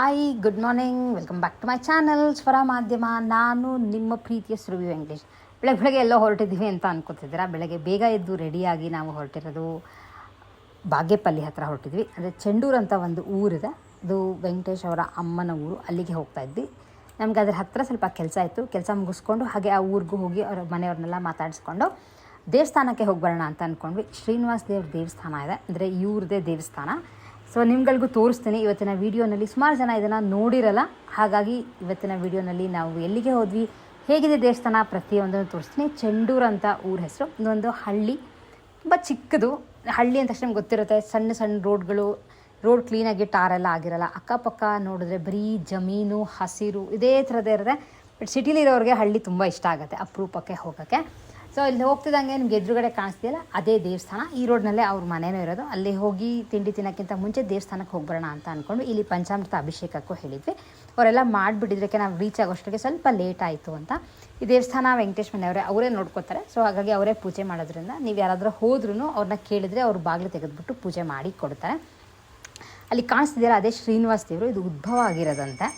Hi good morning welcome back to my channel Swara Madhyama ನಾನು ನಿಮ್ಮ ಪ್ರೀತಿಯ ಸುರುವಿ ವೆಂಕಟೇಶ್. ಬೆಳಗ್ಗೆ ಬೆಳಗ್ಗೆ ಎಲ್ಲೋ ಹೊರಟಿದ್ದೀವಿ ಅಂತ ಅನ್ಕೋತಿದ್ದೀರಾ? ಬೆಳಗ್ಗೆ ಬೇಗ ಎದ್ದು ರೆಡಿಯಾಗಿ ನಾವು ಹೊರಟಿರೋದು ಬಾಗೇಪಲ್ಲಿ ಹತ್ರ ಹೊರಟಿದ್ವಿ. ಅಂದರೆ ಚೆಂಡೂರು ಅಂತ ಒಂದು ಊರಿದೆ. ಅದು ವೆಂಕಟೇಶ್ ಅವರ ಅಮ್ಮನ ಊರು. ಅಲ್ಲಿಗೆ ಹೋಗ್ತಾ ಇದ್ವಿ. ನಮ್ಗೆ ಅದ್ರ ಹತ್ರ ಸ್ವಲ್ಪ ಕೆಲಸ ಇತ್ತು. ಕೆಲಸ ಮುಗಿಸ್ಕೊಂಡು ಹಾಗೆ ಆ ಊರಿಗೂ ಹೋಗಿ ಅವ್ರ ಮನೆಯವ್ರನ್ನೆಲ್ಲ ಮಾತಾಡಿಸ್ಕೊಂಡು ದೇವಸ್ಥಾನಕ್ಕೆ ಹೋಗಿ ಬರೋಣ ಅಂತ ಅಂದ್ಕೊಂಡ್ವಿ ಶ್ರೀನಿವಾಸ ದೇವ್ರ ದೇವಸ್ಥಾನ ಇದೆ. ಅಂದರೆ ಇವ್ರದೇ ದೇವಸ್ಥಾನ. ಸೊ ನಿಮ್ಗಳಿಗೂ ತೋರಿಸ್ತೀನಿ, ಇವತ್ತಿನ ವೀಡಿಯೋನಲ್ಲಿ ಸುಮಾರು ಜನ ಇದನ್ನು ನೋಡಿರಲ್ಲ, ಹಾಗಾಗಿ ಇವತ್ತಿನ ವೀಡಿಯೋನಲ್ಲಿ ನಾವು ಎಲ್ಲಿಗೆ ಹೋದ್ವಿ, ಹೇಗಿದೆ ದೇವಸ್ಥಾನ ಪ್ರತಿಯೊಂದನ್ನು ತೋರಿಸ್ತೀನಿ. ಚೆಂಡೂರು ಅಂತ ಊರ ಹೆಸರು ಇದೊಂದು ಹಳ್ಳಿ, ತುಂಬ ಚಿಕ್ಕದು. ಹಳ್ಳಿ ಅಂತ ತಕ್ಷಣ ಗೊತ್ತಿರುತ್ತೆ, ಸಣ್ಣ ಸಣ್ಣ ರೋಡ್ಗಳು, ರೋಡ್ ಕ್ಲೀನಾಗಿ ಟಾರೆಲ್ಲ ಆಗಿರಲ್ಲ. ಅಕ್ಕಪಕ್ಕ ನೋಡಿದ್ರೆ ಬರೀ ಜಮೀನು, ಹಸಿರು, ಇದೇ ಥರದೇ ಇರುತ್ತೆ. ಬಟ್ ಸಿಟಿಲಿರೋರಿಗೆ ಹಳ್ಳಿ ತುಂಬ ಇಷ್ಟ ಆಗುತ್ತೆ ಅಪರೂಪಕ್ಕೆ ಹೋಗೋಕ್ಕೆ. ಸೊ ಇಲ್ಲಿ ಹೋಗ್ತಿದ್ದಂಗೆ ನಿಮ್ಗೆ ಎದುರುಗಡೆ ಕಾಣಿಸ್ತಿಲ್ಲ ಅದೇ ದೇವಸ್ಥಾನ. ಈ ರೋಡ್ನಲ್ಲೇ ಅವ್ರ ಮನೆಯೂ ಇರೋದು. ಅಲ್ಲಿ ಹೋಗಿ ತಿಂಡಿ ತಿನ್ನೋಕ್ಕಿಂತ ಮುಂಚೆ ದೇವಸ್ಥಾನಕ್ಕೆ ಹೋಗಿ ಬರೋಣ ಅಂತ ಅಂದ್ಕೊಂಡು ಇಲ್ಲಿ ಪಂಚಾಮೃತ ಅಭಿಷೇಕಕ್ಕೂ ಹೇಳಿದ್ವಿ. ಅವರೆಲ್ಲ ಮಾಡಿಬಿಟ್ಟಿದ್ರಕ್ಕೆ ನಾವು ರೀಚ್ ಆಗೋಷ್ಟಕ್ಕೆ ಸ್ವಲ್ಪ ಲೇಟ್ ಆಯಿತು ಅಂತ. ಈ ದೇವಸ್ಥಾನ ವೆಂಕಟೇಶ್ ಮನೆಯವರೇ ಅವರೇ ನೋಡ್ಕೋತಾರೆ. ಸೊ ಹಾಗಾಗಿ ಅವರೇ ಪೂಜೆ ಮಾಡೋದ್ರಿಂದ ನೀವು ಯಾರಾದರೂ ಹೋದ್ರೂ ಅವ್ರನ್ನ ಕೇಳಿದರೆ ಅವ್ರು ಬಾಗಿಲು ತೆಗೆದುಬಿಟ್ಟು ಪೂಜೆ ಮಾಡಿ ಕೊಡ್ತಾರೆ. ಅಲ್ಲಿ ಕಾಣಿಸ್ತಿದ್ದೀರಾ ಅದೇ ಶ್ರೀನಿವಾಸ ದೇವರು. ಇದು ಉದ್ಭವ ಆಗಿರೋದಂತೆ.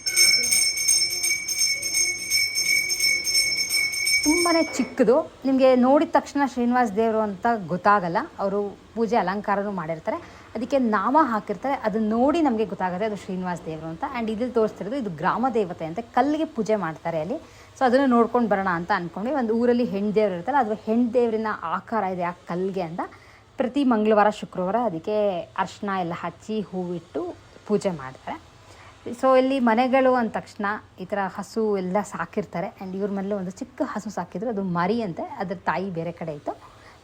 ತುಂಬಾ ಚಿಕ್ಕದು. ನಿಮಗೆ ನೋಡಿದ ತಕ್ಷಣ ಶ್ರೀನಿವಾಸ ದೇವರು ಅಂತ ಗೊತ್ತಾಗಲ್ಲ. ಅವರು ಪೂಜೆ ಅಲಂಕಾರನೂ ಮಾಡಿರ್ತಾರೆ. ಅದಕ್ಕೆ ನಾಮ ಹಾಕಿರ್ತಾರೆ. ಅದನ್ನ ನೋಡಿ ನಮಗೆ ಗೊತ್ತಾಗುತ್ತೆ ಅದು ಶ್ರೀನಿವಾಸ ದೇವರು ಅಂತ. ಆ್ಯಂಡ್ ಇದ್ರಲ್ಲಿ ತೋರಿಸ್ತಿರೋದು ಇದು ಗ್ರಾಮ ದೇವತೆ ಅಂತ. ಕಲ್ಲಿಗೆ ಪೂಜೆ ಮಾಡ್ತಾರೆ ಅಲ್ಲಿ. ಸೊ ಅದನ್ನು ನೋಡ್ಕೊಂಡು ಬರೋಣ ಅಂತ ಅಂದ್ಕೊಂಡ್ವಿ ಒಂದು ಊರಲ್ಲಿ ಹೆಣ್ಣು ದೇವರು ಇರ್ತಾರೆ ಅದು ಹೆಣ್ಣು ದೇವರಿನ ಆಕಾರ ಇದೆ ಆ ಕಲ್ಲಿಗೆ ಅಂತ. ಪ್ರತಿ ಮಂಗಳವಾರ, ಶುಕ್ರವಾರ ಅದಕ್ಕೆ ಅರ್ಶನ ಎಲ್ಲ ಹಚ್ಚಿ ಹೂವಿಟ್ಟು ಪೂಜೆ ಮಾಡ್ತಾರೆ. ಸೊ ಇಲ್ಲಿ ಮನೆಗಳು ಅಂದ ತಕ್ಷಣ ಈ ಥರ ಹಸು ಎಲ್ಲ ಸಾಕಿರ್ತಾರೆ. ಆ್ಯಂಡ್ ಇವ್ರ ಮನೇಲಿ ಒಂದು ಚಿಕ್ಕ ಹಸು ಸಾಕಿದ್ರು. ಅದು ಮರಿ ಅಂತೆ. ಅದ್ರ ತಾಯಿ ಬೇರೆ ಕಡೆ ಇತ್ತು.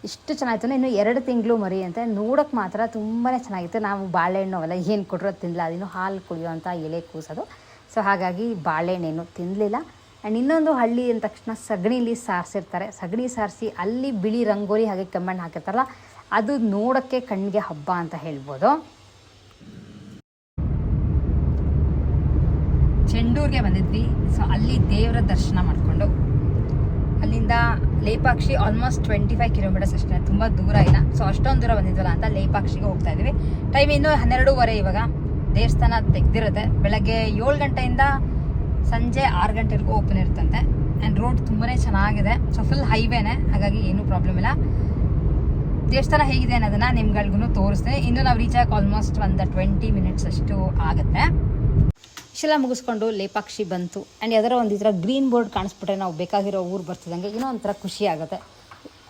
ಇಷ್ಟು ಚೆನ್ನಾಗಿತ್ತು. ಇನ್ನು ಎರಡು ತಿಂಗಳು ಮರಿ ಅಂತೆ. ನೋಡೋಕ್ಕೆ ಮಾತ್ರ ತುಂಬಾ ಚೆನ್ನಾಗಿತ್ತು. ನಾವು ಬಾಳೆಹಣ್ಣು ಅವೆಲ್ಲ ಏನು ಕೊಟ್ಟರು ತಿನ್ನಲ್ಲ ಅದಿನ್ನು ಹಾಲು ಕುಡಿಯುವಂಥ ಎಲೆ ಕೂಸೋದು. ಸೊ ಹಾಗಾಗಿ ಬಾಳೆಹಣ್ಣೇನು ತಿನ್ನಲಿಲ್ಲ ಆ್ಯಂಡ್ ಇನ್ನೊಂದು ಹಳ್ಳಿ ಅಂದ ತಕ್ಷಣ ಸಗಣಿಲಿ ಸಾರಿಸಿರ್ತಾರೆ. ಸಗಣಿ ಸಾರಿಸಿ ಅಲ್ಲಿ ಬಿಳಿ ರಂಗೋಲಿ ಹಾಗೆ ಕೆಮ್ಮಣ್ಣು ಹಾಕಿರ್ತಾರಲ್ಲ, ಅದು ನೋಡೋಕ್ಕೆ ಕಣ್ಣಿಗೆ ಹಬ್ಬ ಅಂತ ಹೇಳ್ಬೋದು. ಚೆಂಡೂರ್ಗೆ ಬಂದಿದ್ವಿ. ಸೊ ಅಲ್ಲಿ ದೇವರ ದರ್ಶನ ಮಾಡಿಕೊಂಡು, ಅಲ್ಲಿಂದ Lepakshi almost twenty five kilometres ಅಷ್ಟೇ, ತುಂಬ ದೂರ ಇಲ್ಲ. ಸೊ ಅಷ್ಟೊಂದು ದೂರ ಬಂದಿದ್ವಲ್ಲ ಅಂತ ಲೇಪಾಕ್ಷಿಗೆ ಹೋಗ್ತಾ ಇದ್ವಿ. ಟೈಮ್ ಇನ್ನೂ ಹನ್ನೆರಡೂವರೆ ಇವಾಗ. ದೇವಸ್ಥಾನ ತೆಗ್ದಿರುತ್ತೆ. ಬೆಳಗ್ಗೆ ಏಳು ಗಂಟೆಯಿಂದ ಸಂಜೆ ಆರು ಗಂಟೆವರೆಗೂ ಓಪನ್ ಇರುತ್ತಂತೆ. ಆ್ಯಂಡ್ ರೋಡ್ ತುಂಬಾ ಚೆನ್ನಾಗಿದೆ. ಸೊ ಫುಲ್ ಹೈವೇನೆ ಹಾಗಾಗಿ ಏನೂ ಪ್ರಾಬ್ಲಮ್ ಇಲ್ಲ. ದೇವಸ್ಥಾನ ಹೇಗಿದೆ ಅನ್ನೋದನ್ನು ನಿಮ್ಗಳ್ಗೂ ತೋರಿಸ್ತೇನೆ. ಇನ್ನು ನಾವು ರೀಚ್ ಆಗಿ ಆಲ್ಮೋಸ್ಟ್ ಒಂದು ಟ್ವೆಂಟಿ ಮಿನಿಟ್ಸ್ ಅಷ್ಟು ಆಗುತ್ತೆ. ಇಷ್ಟೆಲ್ಲ ಮುಗಿಸ್ಕೊಂಡು ಲೇಪಾಕ್ಷಿ ಬಂತು. ಆ್ಯಂಡ್ ಯಾವ್ದಾರ ಒಂದು ಈ ಥರ ಗ್ರೀನ್ ಬೋರ್ಡ್ ಕಾಣಿಸ್ಬಿಟ್ರೆ ನಾವು ಬೇಕಾಗಿರೋ ಊರು ಬರ್ತಿದ್ದಂಗೆ ಏನೋ ಒಂಥರ ಖುಷಿ ಆಗುತ್ತೆ.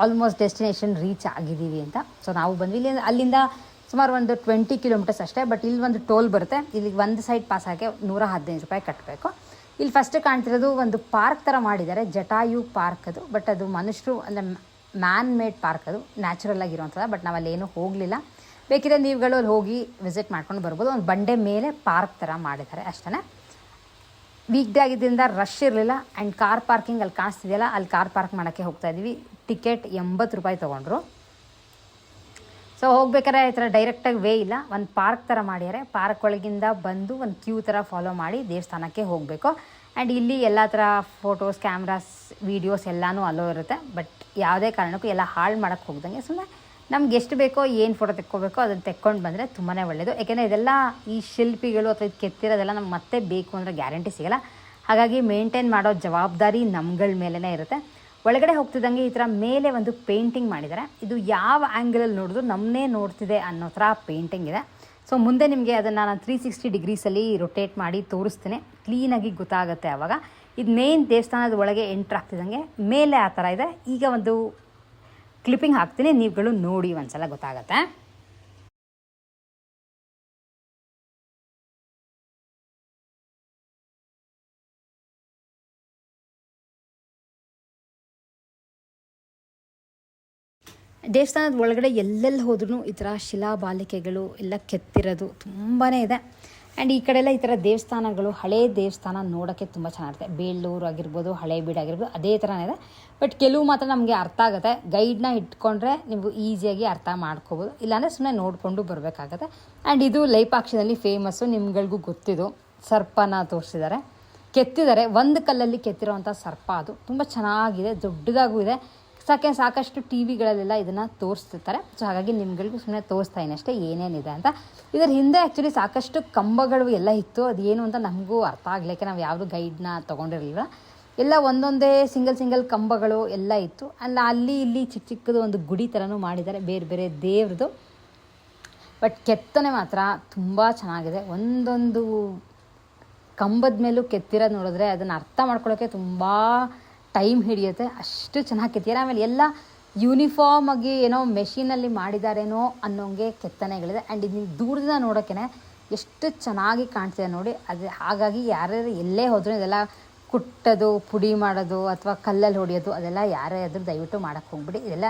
ಆಲ್ಮೋಸ್ಟ್ ಡೆಸ್ಟಿನೇಷನ್ ರೀಚ್ ಆಗಿದ್ದೀವಿ ಅಂತ. ಸೊ ನಾವು ಬಂದ್ವಿ. ಇಲ್ಲಿ ಅಲ್ಲಿಂದ ಸುಮಾರು ಒಂದು ಟ್ವೆಂಟಿ ಕಿಲೋಮೀಟರ್ಸ್ ಅಷ್ಟೇ ಬಟ್ ಇಲ್ಲಿ ಒಂದು ಟೋಲ್ ಬರುತ್ತೆ. ಇಲ್ಲಿಗೆ ಒಂದು ಸೈಡ್ ಪಾಸ್ ಆಗಿ ನೂರ ಹದಿನೈದು ರೂಪಾಯಿ ಕಟ್ಟಬೇಕು ಇಲ್ಲಿ ಫಸ್ಟ್ ಕಾಣ್ತಿರೋದು ಒಂದು ಪಾರ್ಕ್ ಥರ ಮಾಡಿದ್ದಾರೆ. ಜಟಾಯು ಪಾರ್ಕ್ ಅದು. ಬಟ್ ಅದು ಮನುಷ್ಯರು ಅಂದರೆ ಮ್ಯಾನ್ ಮೇಡ್ ಪಾರ್ಕ್ ಅದು. ನ್ಯಾಚುರಲ್ ಆಗಿರುವಂಥದ್ದು ಬಟ್ ನಾವು ಅಲ್ಲಿ ಏನೂ ಹೋಗಲಿಲ್ಲ. ಬೇಕಿದ್ರೆ ನೀವುಗಳು ಅಲ್ಲಿ ಹೋಗಿ ವಿಸಿಟ್ ಮಾಡ್ಕೊಂಡು ಬರ್ಬೋದು. ಒಂದು ಬಂಡೆ ಮೇಲೆ ಪಾರ್ಕ್ ಥರ ಮಾಡಿದ್ದಾರೆ ಅಷ್ಟೇ ವೀಕ್ ಡೇ ಆಗಿದ್ದರಿಂದ ರಶ್ ಇರಲಿಲ್ಲ. ಆ್ಯಂಡ್ ಕಾರ್ ಪಾರ್ಕಿಂಗ್ ಅಲ್ಲಿ ಕಾಣಿಸ್ತಿದೆಯಲ್ಲ, ಅಲ್ಲಿ ಕಾರ್ ಪಾರ್ಕ್ ಮಾಡೋಕ್ಕೆ ಹೋಗ್ತಾ ಇದ್ವಿ. ಟಿಕೆಟ್ ಎಂಬತ್ತು ರೂಪಾಯಿ ತೊಗೊಂಡ್ರು. ಸೊ ಹೋಗ್ಬೇಕಾದ್ರೆ ಈ ಥರ ಡೈರೆಕ್ಟಾಗಿ ವೇ ಇಲ್ಲ. ಒಂದು ಪಾರ್ಕ್ ಥರ ಮಾಡ್ಯಾರೆ ಪಾರ್ಕ್ ಒಳಗಿಂದ ಬಂದು ಒಂದು ಕ್ಯೂ ಥರ ಫಾಲೋ ಮಾಡಿ ದೇವಸ್ಥಾನಕ್ಕೆ ಹೋಗಬೇಕು. ಆ್ಯಂಡ್ ಇಲ್ಲಿ ಎಲ್ಲ ಥರ ಫೋಟೋಸ್ ಕ್ಯಾಮ್ರಾಸ್ ವೀಡಿಯೋಸ್ ಎಲ್ಲನೂ ಅಲೋ ಇರುತ್ತೆ. ಬಟ್ ಯಾವುದೇ ಕಾರಣಕ್ಕೂ ಎಲ್ಲ ಹಾಳು ಮಾಡೋಕ್ಕೆ ಹೋಗ್ದಂಗೆ ಸುಮ್ಮನೆ ನಮ್ಗೆ ಎಷ್ಟು ಬೇಕೋ ಏನು ಫೋಟೋ ತೆಕ್ಕೋಬೇಕೋ ಅದನ್ನು ತೆಕ್ಕೊಂಡು ಬಂದರೆ ತುಂಬಾ ಒಳ್ಳೆಯದು ಯಾಕೆಂದರೆ ಇದೆಲ್ಲ ಈ ಶಿಲ್ಪಿಗಳು ಅಥವಾ ಇದು ಕೆತ್ತಿರೋದೆಲ್ಲ ನಮ್ಗೆ ಮತ್ತೆ ಬೇಕು ಅಂದರೆ ಗ್ಯಾರಂಟಿ ಸಿಗಲ್ಲ. ಹಾಗಾಗಿ ಮೇಂಟೈನ್ ಮಾಡೋ ಜವಾಬ್ದಾರಿ ನಮ್ಗಳ ಮೇಲೇ ಇರುತ್ತೆ. ಒಳಗಡೆ ಹೋಗ್ತಿದ್ದಂಗೆ ಈ ಥರ ಮೇಲೆ ಒಂದು ಪೇಂಟಿಂಗ್ ಮಾಡಿದ್ದಾರೆ ಇದು ಯಾವ ಆ್ಯಂಗಲಲ್ಲಿ ನೋಡಿದ್ರು ನಮ್ಮನ್ನೇ ನೋಡ್ತಿದೆ ಅನ್ನೋ ಥರ ಪೇಂಟಿಂಗ್ ಇದೆ. ಸೊ ಮುಂದೆ ನಿಮಗೆ ಅದನ್ನು ನಾನು ತ್ರೀ ಸಿಕ್ಸ್ಟಿ ಡಿಗ್ರೀಸಲ್ಲಿ ರೊಟೇಟ್ ಮಾಡಿ ತೋರಿಸ್ತೇನೆ. ಕ್ಲೀನಾಗಿ ಗೊತ್ತಾಗುತ್ತೆ ಆವಾಗ ಇದು ಮೇನ್ ದೇವಸ್ಥಾನದ ಒಳಗೆ ಎಂಟ್ರ್ ಆಗ್ತಿದ್ದಂಗೆ, ಮೇಲೆ ಆ ಥರ ಇದೆ. ಈಗ ಒಂದು ಕ್ಲಿಪ್ಪಿಂಗ್ ಹಾಕ್ತೀನಿ, ನೀವುಗಳು ನೋಡಿ ಒಂದ್ಸಲ ಗೊತ್ತಾಗತ್ತೆ. ದೇವಸ್ಥಾನದ ಒಳಗಡೆ ಎಲ್ಲೆಲ್ಲಿ ಹೋದ್ರೂ ಈ ಥರ ಶಿಲಾಬಾಲಿಕೆಗಳು ಎಲ್ಲ ಕೆತ್ತಿರೋದು ತುಂಬಾ ಇದೆ. ಆ್ಯಂಡ್ ಈ ಕಡೆ ಎಲ್ಲ ಈ ಥರ ದೇವಸ್ಥಾನಗಳು, ಹಳೇ ದೇವಸ್ಥಾನ ನೋಡೋಕ್ಕೆ ತುಂಬ ಚೆನ್ನಾಗಿರುತ್ತೆ. ಬೇಳೂರು ಆಗಿರ್ಬೋದು, ಹಳೆ ಬೀಡು ಆಗಿರ್ಬೋದು, ಅದೇ ಥರನೇ ಇದೆ. ಬಟ್ ಕೆಲವು ಮಾತ್ರ ನಮಗೆ ಅರ್ಥ ಆಗುತ್ತೆ. ಗೈಡ್ನ ಇಟ್ಕೊಂಡ್ರೆ ನೀವು ಈಸಿಯಾಗಿ ಅರ್ಥ ಮಾಡ್ಕೋಬೋದು. ಇಲ್ಲಾಂದರೆ ಸುಮ್ಮನೆ ನೋಡಿಕೊಂಡು ಬರಬೇಕಾಗತ್ತೆ. ಆ್ಯಂಡ್ ಇದು ಲೈಪಾಕ್ಷಿನಲ್ಲಿ ಫೇಮಸ್ಸು ನಿಮ್ಗಳಿಗೂ ಗೊತ್ತಿದ್ದು ಸರ್ಪನ ತೋರಿಸಿದ್ದಾರೆ. ಕೆತ್ತಿದ್ದಾರೆ. ಒಂದು ಕಲ್ಲಲ್ಲಿ ಕೆತ್ತಿರೋವಂಥ ಸರ್ಪ ಅದು. ತುಂಬ ಚೆನ್ನಾಗಿದೆ. ದೊಡ್ಡದಾಗೂ ಇದೆ. ಸಾಕೆ ಸಾಕಷ್ಟು ಟಿ ವಿಗಳಲ್ಲೆಲ್ಲ ಇದನ್ನು ತೋರಿಸ್ತಿರ್ತಾರೆ. ಸೊ ಹಾಗಾಗಿ ನಿಮ್ಗಳಿಗೂ ಸುಮ್ಮನೆ ತೋರಿಸ್ತಾ ಅಷ್ಟೇ, ಏನೇನಿದೆ ಅಂತ. ಇದರ ಹಿಂದೆ ಆ್ಯಕ್ಚುಲಿ ಸಾಕಷ್ಟು ಕಂಬಗಳು ಎಲ್ಲ ಇತ್ತು. ಅದೇನು ಅಂತ ನಮಗೂ ಅರ್ಥ ಆಗಲಿಕ್ಕೆ ನಾವು ಯಾವುದು ಗೈಡ್ನ ತೊಗೊಂಡಿರಲಿಲ್ಲ. ಎಲ್ಲ ಒಂದೊಂದೇ ಸಿಂಗಲ್ ಸಿಂಗಲ್ ಕಂಬಗಳು ಎಲ್ಲ ಇತ್ತು. ಅಲ್ಲ ಅಲ್ಲಿ ಇಲ್ಲಿ ಚಿಕ್ಕ ಚಿಕ್ಕದು ಒಂದು ಗುಡಿ ಥರನೂ ಮಾಡಿದ್ದಾರೆ, ಬೇರೆ ಬೇರೆ ದೇವ್ರದ್ದು ಬಟ್ ಕೆತ್ತನೆ ಮಾತ್ರ ತುಂಬ ಚೆನ್ನಾಗಿದೆ. ಒಂದೊಂದು ಕಂಬದ ಮೇಲೂ ಕೆತ್ತಿರೋದು ನೋಡಿದ್ರೆ ಅದನ್ನು ಅರ್ಥ ಮಾಡ್ಕೊಳ್ಳೋಕ್ಕೆ ತುಂಬ ಟೈಮ್ ಹಿಡಿಯುತ್ತೆ, ಅಷ್ಟು ಚೆನ್ನಾಗಿ ಕೆತ್ತಿದ್ದಾರೆ. ಆಮೇಲೆ ಎಲ್ಲ ಯೂನಿಫಾರ್ಮ್ ಆಗಿ ಏನೋ ಮೆಷಿನಲ್ಲಿ ಮಾಡಿದಾರೇನೋ ಅನ್ನೋಂಗೆ ಕೆತ್ತನೆಗಳಿದೆ. ಆ್ಯಂಡ್ ಇದನ್ನ ದೂರದಿಂದ ನೋಡೋಕ್ಕೆ ಎಷ್ಟು ಚೆನ್ನಾಗಿ ಕಾಣ್ತಿದೆ ನೋಡಿ. ಅದು ಹಾಗಾಗಿ ಯಾರ್ಯಾರು ಎಲ್ಲೇ ಹೋದರೂ ಇದೆಲ್ಲ ಕುಟ್ಟೋದು, ಪುಡಿ ಮಾಡೋದು ಅಥವಾ ಕಲ್ಲಲ್ಲಿ ಹೊಡೆಯೋದು, ಅದೆಲ್ಲ ಯಾರೇ ಆದರೂ ದಯವಿಟ್ಟು ಮಾಡೋಕ್ಕೆ ಹೋಗ್ಬಿಡಿ. ಇದೆಲ್ಲ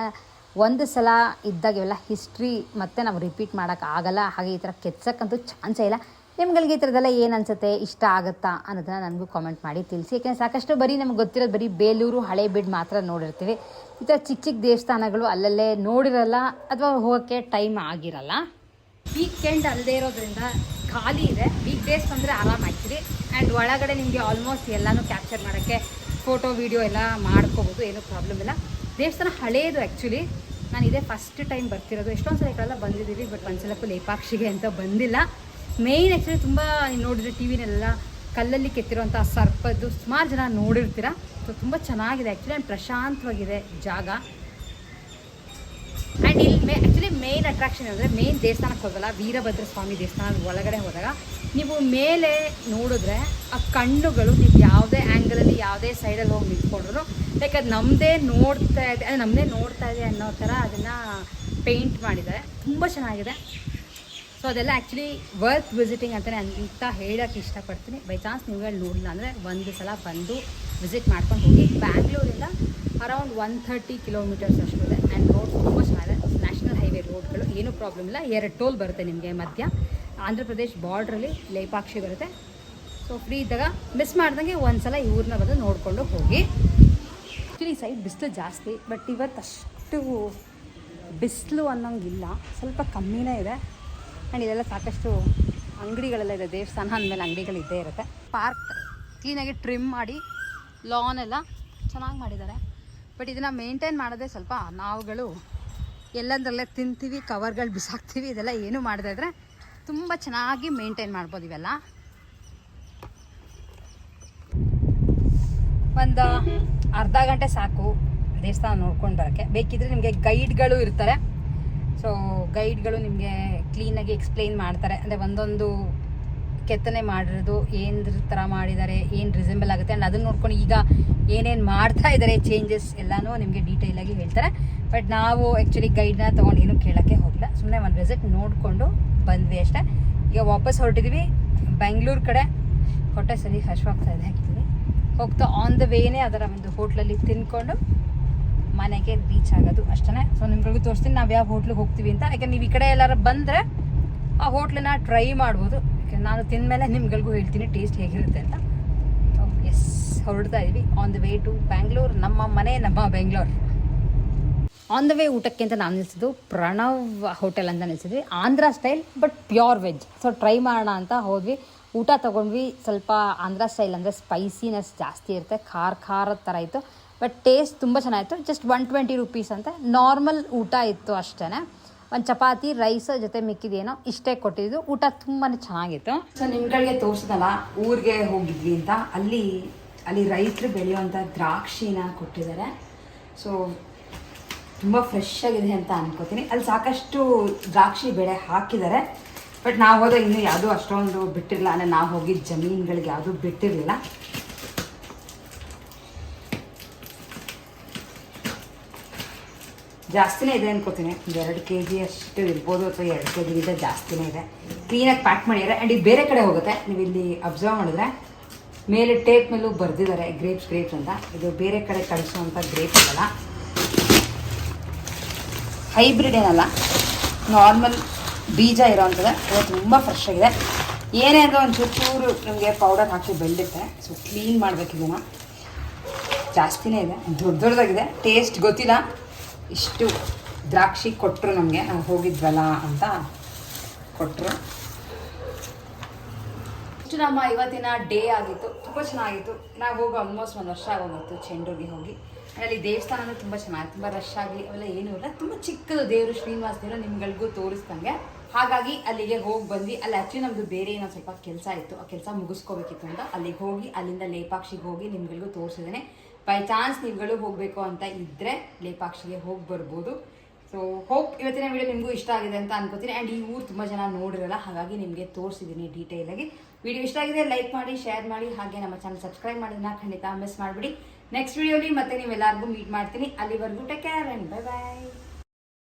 ಒಂದು ಸಲ ಇದ್ದಾಗ ಇವೆಲ್ಲ ಹಿಸ್ಟ್ರಿ ಮತ್ತೆ ನಾವು ರಿಪೀಟ್ ಮಾಡೋಕ್ಕಾಗಲ್ಲ ಹಾಗೆ ಈ ಥರ ಕೆತ್ಸಕ್ಕಂತೂ ಚಾನ್ಸೇ ಇಲ್ಲ. ನಿಮ್ಗಳಿಗೆ ಈ ಥರದೆಲ್ಲ ಏನು ಅನ್ಸುತ್ತೆ? ಇಷ್ಟ ಆಗುತ್ತಾ? ಅನ್ನೋದನ್ನ ನನಗೂ ಕಾಮೆಂಟ್ ಮಾಡಿ ತಿಳಿಸಿ. ಯಾಕೆಂದರೆ ಸಾಕಷ್ಟು ಬರೀ ನಮ್ಗೆ ಗೊತ್ತಿರೋದು ಬರೀ ಬೇಲೂರು, ಹಳೆ ಬೀಡ್ ಮಾತ್ರ ನೋಡಿರ್ತೀವಿ. ಈ ಥರ ಚಿಕ್ಕ ಚಿಕ್ಕ ದೇವಸ್ಥಾನಗಳು ಅಲ್ಲಲ್ಲೇ ನೋಡಿರಲ್ಲ ಅಥವಾ ಹೋಗೋಕ್ಕೆ ಟೈಮ್ ಆಗಿರಲ್ಲ. ವೀಕೆಂಡ್ ಅಲ್ಲದೆ ಇರೋದ್ರಿಂದ ಖಾಲಿ ಇದೆ. ವೀಕ್ ಡೇಸ್ ಬಂದರೆ ಆರಾಮ್ ಆಗ್ತೀರಿ. ಆ್ಯಂಡ್ ಒಳಗಡೆ ನಿಮಗೆ ಆಲ್ಮೋಸ್ಟ್ ಎಲ್ಲನೂ ಕ್ಯಾಪ್ಚರ್ ಮಾಡೋಕ್ಕೆ ಫೋಟೋ ವೀಡಿಯೋ ಎಲ್ಲ ಮಾಡ್ಕೋಬೋದು. ಏನೂ ಪ್ರಾಬ್ಲಮ್ ಇಲ್ಲ. ದೇವಸ್ಥಾನ ಹಳೇದು ಆ್ಯಕ್ಚುಲಿ ನಾನು ಇದೇ ಫಸ್ಟ್ ಟೈಮ್ ಬರ್ತಿರೋದು. ಎಷ್ಟೊಂದು ಸಲ ಎಲ್ಲ ಬಂದಿದ್ದೀವಿ ಬಟ್ ಒಂದ್ಸಲಕ್ಕೂ ಲೇಪಾಕ್ಷಿಗೆ ಅಂತ ಬಂದಿಲ್ಲ. ಮೇಯ್ನ್ ಆ್ಯಕ್ಚುಲಿ ತುಂಬ ನೋಡಿದ್ರೆ ಟಿ ವಿನೆಲ್ಲ ಕಲ್ಲಲ್ಲಿ ಕೆತ್ತಿರುವಂಥ ಸರ್ಪದ್ದು ಸುಮಾರು ಜನ ನೋಡಿರ್ತೀರ? ಸೊ ತುಂಬ ಚೆನ್ನಾಗಿದೆ. ಆ್ಯಕ್ಚುಲಿ ಆ್ಯಂಡ್ ಪ್ರಶಾಂತವಾಗಿದೆ ಜಾಗ. ಆ್ಯಂಡ್ ಇಲ್ಲಿ ಮೇ ಆ್ಯಕ್ಚುಲಿ ಮೇನ್ ಅಟ್ರಾಕ್ಷನ್ ಅಂದರೆ ಮೇನ್ ದೇವಸ್ಥಾನಕ್ಕೆ ಹೋಗಲ್ಲ ವೀರಭದ್ರ ಸ್ವಾಮಿ ದೇವಸ್ಥಾನದ ಒಳಗಡೆ ಹೋದಾಗ, ನೀವು ಮೇಲೆ ನೋಡಿದ್ರೆ ಆ ಕಣ್ಣುಗಳು ನೀವು ಯಾವುದೇ ಆ್ಯಂಗಲಲ್ಲಿ ಯಾವುದೇ ಸೈಡಲ್ಲಿ ಹೋಗಿ ನಿಂತ್ಕೊಂಡ್ರು ಲೈಕ್ ಅದು ನಮ್ಮದೇ ನೋಡ್ತಾ ಇದೆ ಅಂದರೆ ನಮ್ಮದೇ ನೋಡ್ತಾ ಇದೆ ಅನ್ನೋ ಥರ ಅದನ್ನು ಪೇಂಟ್ ಮಾಡಿದ್ದಾರೆ. ತುಂಬ ಚೆನ್ನಾಗಿದೆ. ಸೊ ಅದೆಲ್ಲ ಆ್ಯಕ್ಚುಲಿ ವರ್ತ್ ವಿಸಿಟಿಂಗ್ ಅಂತಲೇ ಅಂತ ಹೇಳೋಕ್ಕೆ ಇಷ್ಟಪಡ್ತೀನಿ. ಬೈ ಚಾನ್ಸ್ ನೀವುಗಳು ನೋಡಿಲ್ಲ ಅಂದರೆ ಒಂದು ಸಲ ಬಂದು ವಿಸಿಟ್ ಮಾಡ್ಕೊಂಡು ಹೋಗಿ. ಬ್ಯಾಂಗ್ಳೂರಿಂದ ಅರೌಂಡ್ ಒನ್ ಥರ್ಟಿ ಕಿಲೋಮೀಟರ್ಸ್ ಅಷ್ಟು ಇದೆ. ಆ್ಯಂಡ್ ರೋಡ್ ತುಂಬ ಚೆನ್ನಾಗಿದೆ. ನ್ಯಾಷನಲ್ ಹೈವೇ ರೋಡ್ಗಳು ಏನೂ ಪ್ರಾಬ್ಲಮ್ ಇಲ್ಲ. ಎರಡು ಟೋಲ್ ಬರುತ್ತೆ ನಿಮಗೆ ಮಧ್ಯ. ಆಂಧ್ರ ಪ್ರದೇಶ್ ಬಾರ್ಡ್ರಲ್ಲಿ ಲೇಪಾಕ್ಷಿ ಬರುತ್ತೆ. ಸೊ ಫ್ರೀ ಇದ್ದಾಗ ಮಿಸ್ ಮಾಡ್ದಂಗೆ ಒಂದು ಸಲ ಈ ಊರನ್ನ ಬಂದು ನೋಡಿಕೊಂಡು ಹೋಗಿ. ಆ್ಯಕ್ಚುಲಿ ಈ ಸೈಡ್ ಬಿಸಿಲು ಜಾಸ್ತಿ ಬಟ್ ಇವತ್ತು ಅಷ್ಟು ಬಿಸಿಲು ಅನ್ನೋಂಗಿಲ್ಲ. ಸ್ವಲ್ಪ ಕಮ್ಮಿನೇ ಇದೆ. ಆ್ಯಂಡ್ ಇದೆಲ್ಲ ಸಾಕಷ್ಟು ಅಂಗಡಿಗಳೆಲ್ಲ ಇದೆ, ದೇವಸ್ಥಾನ ಅಂದಮೇಲೆ ಅಂಗಡಿಗಳು ಇದ್ದೇ ಇರುತ್ತೆ. ಪಾರ್ಕ್ ಕ್ಲೀನಾಗಿ ಟ್ರಿಮ್ ಮಾಡಿ ಲಾನ್ ಎಲ್ಲ ಚೆನ್ನಾಗಿ ಮಾಡಿದ್ದಾರೆ. ಬಟ್ ಇದನ್ನು ಮೇಂಟೈನ್ ಮಾಡೋದೇ ಸ್ವಲ್ಪ ನಾವುಗಳು ಎಲ್ಲಂದ್ರಲ್ಲೇ ತಿಂತೀವಿ ಕವರ್ಗಳು ಬಿಸಾಕ್ತೀವಿ, ಇದೆಲ್ಲ ಏನು ಮಾಡದೇ ಇದ್ರೆ ತುಂಬ ಚೆನ್ನಾಗಿ ಮೇಂಟೈನ್ ಮಾಡ್ಬೋದು ಇವೆಲ್ಲ. ಒಂದು ಅರ್ಧ ಗಂಟೆ ಸಾಕು ದೇವಸ್ಥಾನ ನೋಡ್ಕೊಂಡು ಬರೋಕ್ಕೆ. ಬೇಕಿದ್ರೆ ನಿಮಗೆ ಗೈಡ್ಗಳು ಇರ್ತಾರೆ. ಸೊ ಗೈಡ್ಗಳು ನಿಮಗೆ ಕ್ಲೀನಾಗಿ ಎಕ್ಸ್ಪ್ಲೈನ್ ಮಾಡ್ತಾರೆ. ಅಂದರೆ ಒಂದೊಂದು ಕೆತ್ತನೆ ಮಾಡಿರೋದು, ಏನು ಥರ ಮಾಡಿದ್ದಾರೆ, ಏನು ರಿಸೆಂಬಲ್ ಆಗುತ್ತೆ ಆ್ಯಂಡ್ ಅದನ್ನ ನೋಡ್ಕೊಂಡು ಈಗ ಏನೇನು ಮಾಡ್ತಾ ಇದ್ದಾರೆ ಚೇಂಜಸ್ ಎಲ್ಲನೂ ನಿಮಗೆ ಡೀಟೇಲಾಗಿ ಹೇಳ್ತಾರೆ. ಬಟ್ ನಾವು ಆ್ಯಕ್ಚುಲಿ ಗೈಡ್ನ ತೊಗೊಂಡು ಏನೂ ಕೇಳೋಕ್ಕೆ ಹೋಗಿಲ್ಲ. ಸುಮ್ಮನೆ ಒಂದು ವಿಸಿಟ್ ನೋಡಿಕೊಂಡು ಬಂದ್ವಿ ಅಷ್ಟೇ. ಈಗ ವಾಪಸ್ ಹೊರಟಿದ್ವಿ ಬೆಂಗಳೂರು ಕಡೆ. ಹೊಟ್ಟೆ ಸರಿ ಹಶ್ವಾಗ್ತಾ ಇದೆ ಆ್ಯಕ್ಚುಲಿ ಹೋಗ್ತಾ ಆನ್ ದ ವೇನೇ ಅದರ ಒಂದು ಹೋಟ್ಲಲ್ಲಿ ತಿನ್ಕೊಂಡು ಮನೆಗೆ ರೀಚ್ ಆಗೋದು ಅಷ್ಟೇ ಸೊ ನಿಮ್ಗಳಿಗೂ ತೋರಿಸ್ತೀನಿ. ನಾವು ಯಾವ ಹೋಟ್ಲಿಗೆ ಹೋಗ್ತೀವಿ ಅಂತ. ಯಾಕೆ ನೀವು ಈ ಕಡೆ ಎಲ್ಲಾರು ಬಂದರೆ ಆ ಹೋಟ್ಲನ್ನ ಟ್ರೈ ಮಾಡ್ಬೋದು. ಯಾಕೆ ನಾನು ತಿಂದಮೇಲೆ ನಿಮ್ಗಳಿಗೂ ಹೇಳ್ತೀನಿ ಟೇಸ್ಟ್ ಹೇಗಿರುತ್ತೆ ಅಂತ. ಎಸ್ ಹೊರಡ್ತಾ ಇದ್ವಿ. On the way to Bangalore ನಮ್ಮ ಮನೆ ನಮ್ಮ ಬೆಂಗಳೂರು ಆನ್ ದ ವೇ ಊಟಕ್ಕೆ ಅಂತ ನಾನು ನಿಲ್ಸಿದ್ದು, ಪ್ರಣವ್ ಹೋಟೆಲ್ ಅಂತ ನಿಲ್ಸಿದ್ವಿ. Andhra style but pure veg so try ಮಾಡೋಣ ಅಂತ ಹೋದ್ವಿ. ಊಟ ತೊಗೊಂಡ್ವಿ. ಸ್ವಲ್ಪ ಆಂಧ್ರ ಸ್ಟೈಲ್ ಅಂದರೆ ಸ್ಪೈಸಿನೆಸ್ ಜಾಸ್ತಿ ಇರುತ್ತೆ. ಖಾರ ಖಾರದ ಥರ ಇತ್ತು. ಬಟ್ ಟೇಸ್ಟ್ ತುಂಬ ಚೆನ್ನಾಗಿತ್ತು. ಜಸ್ಟ್ ಒನ್ ಟ್ವೆಂಟಿ ರುಪೀಸ್ ಅಂತ. ನಾರ್ಮಲ್ ಊಟ ಇತ್ತು ಅಷ್ಟೇ ಒಂದು ಚಪಾತಿ ರೈಸ್ ಜೊತೆ ಮಿಕ್ಕಿದೇನೋ ಇಷ್ಟೇ ಕೊಟ್ಟಿದ್ದು. ಊಟ ತುಂಬಾ ಚೆನ್ನಾಗಿತ್ತು. ಸೊ ನಿಮ್ಗಳಿಗೆ ತೋರಿಸಿದಲ್ಲ, ಊರಿಗೆ ಹೋಗಿದ್ವಿ ಅಂತ. ಅಲ್ಲಿ ಅಲ್ಲಿ ರೈತರು ಬೆಳೆಯುವಂಥ ದ್ರಾಕ್ಷಿನ ಕೊಟ್ಟಿದ್ದಾರೆ. ಸೊ ತುಂಬ ಫ್ರೆಶ್ ಆಗಿದೆ ಅಂತ ಅನ್ಕೋತೀನಿ. ಅಲ್ಲಿ ಸಾಕಷ್ಟು ದ್ರಾಕ್ಷಿ ಬೆಳೆ ಹಾಕಿದ್ದಾರೆ. ಬಟ್ ನಾವು ಹೋದಾಗ ಇನ್ನೂ ಯಾವುದೂ ಅಷ್ಟೊಂದು ಬಿಟ್ಟಿರಲಿಲ್ಲ. ಅಂದರೆ ನಾವು ಹೋಗಿದ್ದ ಜಮೀನುಗಳಿಗೆ ಯಾವುದೂ ಬಿಟ್ಟಿರಲಿಲ್ಲ. ಜಾಸ್ತಿನೇ ಇದೆ ಅನ್ಕೋತೀನಿ. ಒಂದು ಎರಡು ಕೆ ಜಿ ಅಷ್ಟು ಇರ್ಬೋದು ಅಥವಾ ಎರಡು ಕೆ ಜಿಗಿಂತ ಜಾಸ್ತಿನೇ ಇದೆ. ಕ್ಲೀನಾಗಿ ಪ್ಯಾಕ್ ಮಾಡಿದ್ದಾರೆ ಆ್ಯಂಡ್ ಇದು ಬೇರೆ ಕಡೆ ಹೋಗುತ್ತೆ. ನೀವು ಇಲ್ಲಿ ಅಬ್ಸರ್ವ್ ಮಾಡಿದ್ರೆ, ಮೇಲೆ ಟೇಪ್ ಮೇಲೂ ಬರೆದಿದ್ದಾರೆ ಗ್ರೇಪ್ಸ್ ಗ್ರೇಪ್ಸ್ ಅಂತ. ಇದು ಬೇರೆ ಕಡೆ ಕಳಿಸುವಂಥ ಗ್ರೇಪ್ ಅಲ್ಲ ಹೈಬ್ರಿಡ್ ಏನಲ್ಲ ನಾರ್ಮಲ್ ಬೀಜ ಇರೋವಂಥದ್ದು. ಅದು ತುಂಬ ಫ್ರೆಶ್ ಆಗಿದೆ. ಏನೇ ಅಂದರೆ ಒಂದು ಚೂರು ನಮಗೆ ಪೌಡರ್ ಹಾಕಿ ಬೆಳ್ಳಿತ್ತೆ ಸೊ ಕ್ಲೀನ್ ಮಾಡಬೇಕು ಇದನ್ನು. ಜಾಸ್ತಿನೇ ಇದೆ. ದೊಡ್ಡ ದೊಡ್ಡದಾಗಿದೆ. ಟೇಸ್ಟ್ ಗೊತ್ತಿಲ್ಲ. ಇಷ್ಟು ದ್ರಾಕ್ಷಿ ಕೊಟ್ಟರು ನಮಗೆ, ನಾವು ಹೋಗಿದ್ವಲ್ಲ ಅಂತ ಕೊಟ್ಟರು ಇಷ್ಟು ನಮ್ಮ ಇವತ್ತಿನ ಡೇ ಆಗಿತ್ತು, ತುಂಬ ಚೆನ್ನಾಗಿತ್ತು. ನಾವು ಹೋಗಿ ಆಲ್ಮೋಸ್ಟ್ ಒಂದು ವರ್ಷ ಆಗೋಗಿತ್ತು ಚೆಂಡೂರಿಗೆ ಹೋಗಿ. ಅಲ್ಲಿ ದೇವಸ್ಥಾನನೂ ತುಂಬ ಚೆನ್ನಾಗಿ, ತುಂಬ ರಶ್ ಆಗಲಿ, ಅವೆಲ್ಲ ಏನೂ ಇಲ್ಲ. ತುಂಬ ಚಿಕ್ಕದು ದೇವರು, ಶ್ರೀನಿವಾಸ ದೇವರು ನಿಮ್ಗಳಿಗೂ ತೋರಿಸ್ದಂಗೆ. ಹಾಗಾಗಿ ಅಲ್ಲಿಗೆ ಹೋಗಿ ಬಂದ್ವಿ. ಅಲ್ಲಿ ಆ್ಯಕ್ಚುಲಿ ನಮ್ಮದು ಬೇರೆ ಏನೋ ಸ್ವಲ್ಪ ಕೆಲಸ ಇತ್ತು. ಆ ಕೆಲಸ ಮುಗಿಸ್ಕೋಬೇಕಿತ್ತು ಅಂತ. ಅಲ್ಲಿಗೆ ಹೋಗಿ, ಅಲ್ಲಿಂದ ಲೇಪಾಕ್ಷಿಗೆ ಹೋಗಿ ನಿಮ್ಗಳಿಗೂ ತೋರಿಸಿದ್ದೇನೆ. ಬೈ ಚಾನ್ಸ್ ನೀವುಗಳು ಹೋಗಬೇಕು ಅಂತ ಇದ್ದರೆ ಲೇಪಾಕ್ಷಿಗೆ ಹೋಗಿ ಬರ್ಬೋದು. ಸೊ ಹೋಪ್ ಇವತ್ತಿನ ವಿಡಿಯೋ ನಿಮಗೂ ಇಷ್ಟ ಆಗಿದೆ ಅಂತ ಅನ್ಕೋತೀನಿ. ಆ್ಯಂಡ್ ಈ ಊರು ತುಂಬ ಜನ ನೋಡಿರಲ್ಲ, ಹಾಗಾಗಿ ನಿಮಗೆ ತೋರಿಸಿದ್ದೀನಿ ಡೀಟೇಲಾಗಿ ವಿಡಿಯೋ ಇಷ್ಟ ಆಗಿದೆ ಲೈಕ್ ಮಾಡಿ ಶೇರ್ ಮಾಡಿ, ಹಾಗೆ ನಮ್ಮ ಚಾನಲ್ ಸಬ್ಸ್ಕ್ರೈಬ್ ನಾ ಖಂಡಿತ ಮಿಸ್ ಮಾಡಿಬಿಡಿ. ನೆಕ್ಸ್ಟ್ ವಿಡಿಯೋಲಿ ಮತ್ತೆ ನೀವೆಲ್ಲರಿಗೂ ಮೀಟ್ ಮಾಡ್ತೀನಿ. ಅಲ್ಲಿವರೆಗೂ take care and bye bye